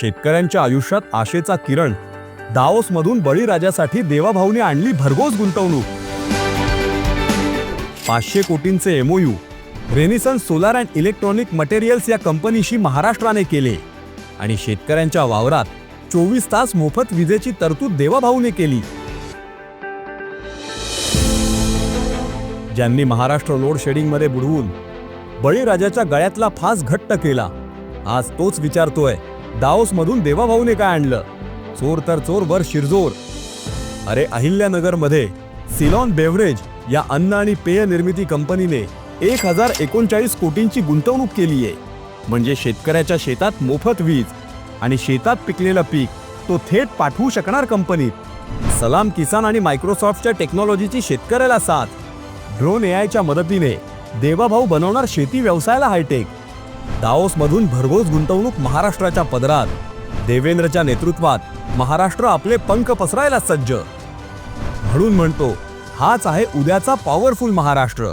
शेतकऱ्यांच्या आयुष्यात आशेचा किरण. दाओसमधून बळीराजासाठी देवाभाऊने आणली भरघोस गुंतवणूक. पाचशे कोटींचे MoU Renison solar and electronic materials या कंपनीशी महाराष्ट्राने केले. आणि शेतकऱ्यांच्या वावरात चोवीस तास मोफत विजेची तरतूद देवाभाऊने केली. ज्यांनी महाराष्ट्र लोड शेडिंगमध्ये बुडवून बळीराजाच्या गळ्यातला फास घट्ट केला. आज तोच विचारतोय. दाओसमधून देवाभाऊने काय आणलं? चोर तर चोर वर शिरजोर. अरे अहिल्यानगरमध्ये सिलॉन बेव्हरेज या अन्न आणि पेय निर्मिती कंपनीने एक हजार एकोणचाळीस कोटींची गुंतवणूक केली आहे म्हणजे शेतकऱ्याच्या शेतात मोफत वीज आणि शेतात पिकलेलं पीक तो थेट पाठवू शकणार कंपनीत. सलाम किसान आणि मायक्रोसॉफ्टच्या टेक्नॉलॉजीची शेतकऱ्याला साथ. ड्रोन एआयच्या मदतीने देवाभाऊ बनवणार शेती व्यवसायाला हायटेक. दाओसमधून भरघोस गुंतवणूक महाराष्ट्राच्या पदरात. देवेंद्रच्या नेतृत्वात महाराष्ट्र आपले पंख पसरायला सज्ज. म्हणून म्हणतो हाच आहे उद्याचा पॉवरफुल महाराष्ट्र.